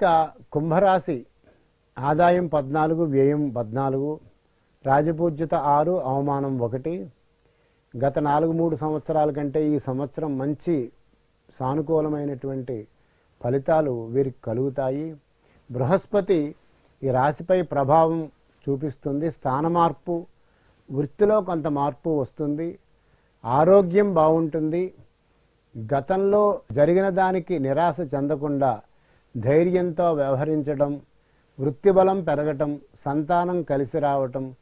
ఇక కుంభరాశి ఆదాయం పద్నాలుగు వ్యయం పద్నాలుగు రాజపూజ్యత ఆరు అవమానం ఒకటి. గత నాలుగు మూడు సంవత్సరాల కంటే ఈ సంవత్సరం మంచి సానుకూలమైనటువంటి ఫలితాలు వీరికి కలుగుతాయి. బృహస్పతి ఈ రాశిపై ప్రభావం చూపిస్తుంది. స్థాన మార్పు వృత్తిలో కొంత మార్పు వస్తుంది. ఆరోగ్యం బాగుంటుంది. గతంలో జరిగిన దానికి నిరాశ చెందకుండా ధైర్యంతో వ్యవహరించడం వృత్తిబలం పెరగటం సంతానం కలిసి రావటం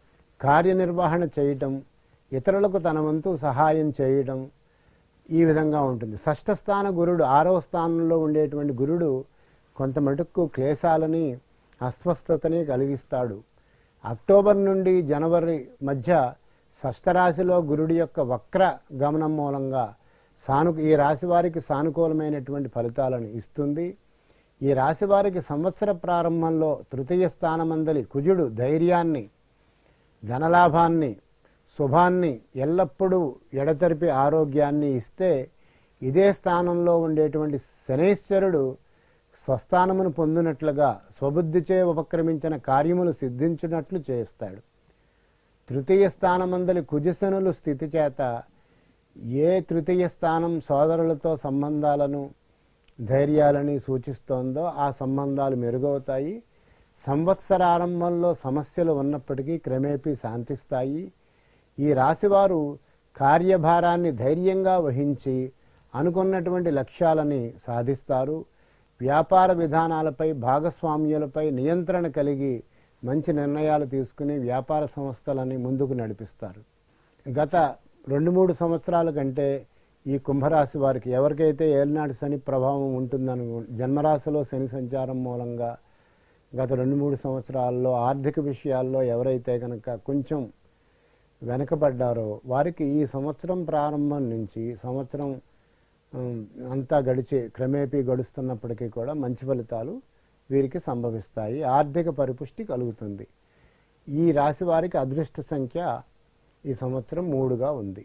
కార్యనిర్వహణ చేయటం ఇతరులకు తన వంతు సహాయం చేయటం ఈ విధంగా ఉంటుంది. షష్ఠ స్థాన గురుడు ఆరవ స్థానంలో ఉండేటువంటి గురుడు కొంత మటుకు క్లేశాలని అస్వస్థతని కలిగిస్తాడు. అక్టోబర్ నుండి జనవరి మధ్య షష్ఠరాశిలో గురుడి యొక్క వక్ర గమనం మూలంగా సాను ఈ రాశి వారికి సానుకూలమైనటువంటి ఫలితాలను ఇస్తుంది. ఈ రాశి వారికి సంవత్సర ప్రారంభంలో తృతీయ స్థానమందలి కుజుడు ధైర్యాన్ని ధనలాభాన్ని శుభాన్ని ఎల్లప్పుడూ ఎడతెరిపి ఆరోగ్యాన్ని ఇస్తే ఇదే స్థానంలో ఉండేటువంటి శనైశ్వరుడు స్వస్థానమును పొందినట్లుగా స్వబుద్ధిచే ఉపక్రమించిన కార్యములు సిద్ధించినట్లు చేస్తాడు. తృతీయ స్థానమందలి కుజశనులు స్థితి చేత ఏ తృతీయ స్థానం సోదరులతో సంబంధాలను ధైర్యాలని సూచిస్తోందో ఆ సంబంధాలు మెరుగవుతాయి. సంవత్సరారంభంలో సమస్యలు ఉన్నప్పటికీ క్రమేపీ శాంతిస్తాయి. ఈ రాశివారు కార్యభారాన్ని ధైర్యంగా వహించి అనుకున్నటువంటి లక్ష్యాలని సాధిస్తారు. వ్యాపార విధానాలపై భాగస్వామ్యులపై నియంత్రణ కలిగి మంచి నిర్ణయాలు తీసుకుని వ్యాపార సంస్థలని ముందుకు నడిపిస్తారు. గత రెండు మూడు సంవత్సరాల కంటే ఈ కుంభరాశి వారికి ఎవరికైతే ఏలినాటి శని ప్రభావం ఉంటుందని జన్మరాశిలో శని సంచారం మూలంగా గత రెండు మూడు సంవత్సరాల్లో ఆర్థిక విషయాల్లో ఎవరైతే కనుక కొంచెం వెనకబడ్డారో వారికి ఈ సంవత్సరం ప్రారంభం నుంచి సంవత్సరం అంతా గడిచే క్రమేపీ గడుస్తున్నప్పటికీ కూడా మంచి ఫలితాలు వీరికి సంభవిస్తాయి. ఆర్థిక పరిపుష్టి కలుగుతుంది. ఈ రాశి వారికి అదృష్ట సంఖ్య ఈ సంవత్సరం మూడుగా ఉంది.